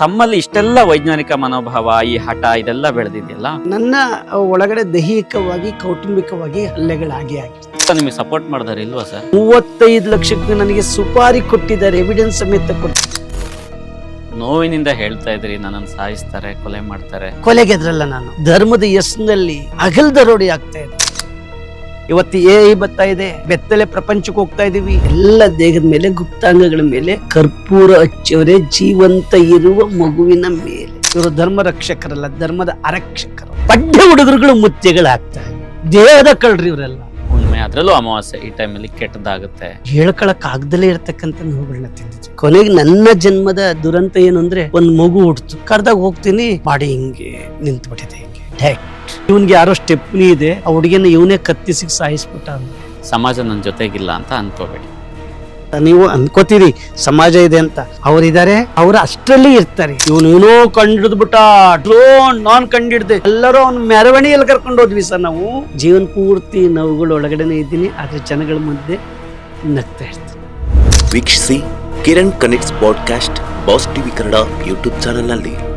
ತಮ್ಮಲ್ಲಿ ಇಷ್ಟೆಲ್ಲ ವೈಜ್ಞಾನಿಕ ಮನೋಭಾವ ಈ ಹಠ ಇದೆಲ್ಲ ಬೆಳೆದಿದೆಯಲ್ಲ? ನನ್ನ ಒಳಗಡೆ ದೈಹಿಕವಾಗಿ ಕೌಟುಂಬಿಕವಾಗಿ ಹಲ್ಲೆಗಳಾಗಿ ಆಗಿದೆ ನಿಮಗೆ ಸಪೋರ್ಟ್ ಮಾಡಿದಾರೆ ಇಲ್ವಾ ಸರ್? ಮೂವತ್ತೈದು ಲಕ್ಷಕ್ಕೆ ನನಗೆ ಸುಪಾರಿ ಕೊಟ್ಟಿದ್ದಾರೆ ಎವಿಡೆನ್ಸ್ ಸಮೇತ ಕೊಟ್ಟು ನೋವಿನಿಂದ ಹೇಳ್ತಾ ಇದ್ರಿ ನನ್ನನ್ನು ಸಾಯಿಸ್ತಾರೆ ಕೊಲೆ ಮಾಡ್ತಾರೆ. ಕೊಲೆಗೆದ್ರಲ್ಲ ನಾನು. ಧರ್ಮದ ಯಸ್ನಲ್ಲಿ ಅಗಲ್ ದರೋಡಿ ಆಗ್ತಾ ಇದೆ ಇವತ್ತು ಎ ಐ ಬರ್ತಾ ಇದೆ ಬೆತ್ತಲೆ ಪ್ರಪಂಚಕ್ಕೆ ಹೋಗ್ತಾ ಇದೀವಿ. ಎಲ್ಲ ದೇಹದ ಮೇಲೆ ಗುಪ್ತಾಂಗಗಳ ಮೇಲೆ ಕರ್ಪೂರ ಹಚ್ಚವರೇ ಜೀವಂತ ಇರುವ ಮಗುವಿನ ಮೇಲೆ. ಇವರು ಧರ್ಮ ರಕ್ಷಕರಲ್ಲ ಧರ್ಮದ ಅರಕ್ಷಕರು. ಪಡ್ಡ ಹುಡುಗರುಗಳು ಮುತ್ಯಗಳಾಗ್ತಾರೆ ದೇಹದ ಕಳ್ರಿ ಇವರೆಲ್ಲ. ಹುಣ್ಣಿಮೆ ಅದ್ರಲ್ಲೂ ಅಮಾವಾಸ್ಯೆ ಈ ಟೈಮಲ್ಲಿ ಕೆಟ್ಟದಾಗುತ್ತೆ ಹೇಳ್ಕೊಳಕ್ ಆಗ್ದಲೇ ಇರ್ತಕ್ಕಂಥ ನೋವುಗಳನ್ನ ತಿಂದಿದ್ವಿ. ಕೊನೆಗೆ ನನ್ನ ಜನ್ಮದ ದುರಂತ ಏನು ಅಂದ್ರೆ ಒಂದ್ ಮಗು ಹುಡ್ತು ಕರ್ದಾಗ ಹೋಗ್ತೀನಿ ಮಾಡಿ ಹಿಂಗೆ ನಿಂತು ಹಿಂಗೆ. ಹಿಂಗೆ ಇವನ್ಗೆ ಯಾರೋ ಸ್ಟೆಪ್ನಿ ಇದೆ ಆ ಹುಡುಗಿನ ಇವನೇ ಕತ್ತಿಸಿ ಸಾಯಿಸ್ಬಿಟ್ಟ ಅಂತ ಸಮಾಜ ನನ್ನ ಜೊತೆಗಿಲ್ಲ ಅಂತ ಅನ್ಕೋಬೇಡಿ. ನೀವು ಅನ್ಕೋತೀರಿ ಸಮಾಜ ಇದೆ ಅಂತ. ಅವರಿದ್ದಾರೆ ಅವ್ರು ಅಷ್ಟರಲ್ಲಿ ಇರ್ತಾರೆ. ಇವನು ಇವನೋ ಕಂಡಿಡ್ದ್ಬಿಟ್ಟ ಡ್ರೋನ್ ನಾನ್ ಕಂಡಿಡ್ದೆ. ಎಲ್ಲರೂ ಅವ್ನ ಮೆರವಣಿಗೆಯಲ್ಲಿ ಕರ್ಕೊಂಡು ಹೋದ್ವಿ ಸರ್ ನಾವು. ಜೀವನ ಪೂರ್ತಿ ನೋವುಗಳು ಒಳಗಡೆನೆ ಇದ್ದೀನಿ ಆದ್ರೆ ಜನಗಳ ಮಧ್ಯೆ ನಗ್ತಾ ಇರ್ತೀನಿ. ವೀಕ್ಷಿಸಿ Kiran connects podcast boss TV Kannada YouTube ಚಾನಲ್ನಲ್ಲಿ.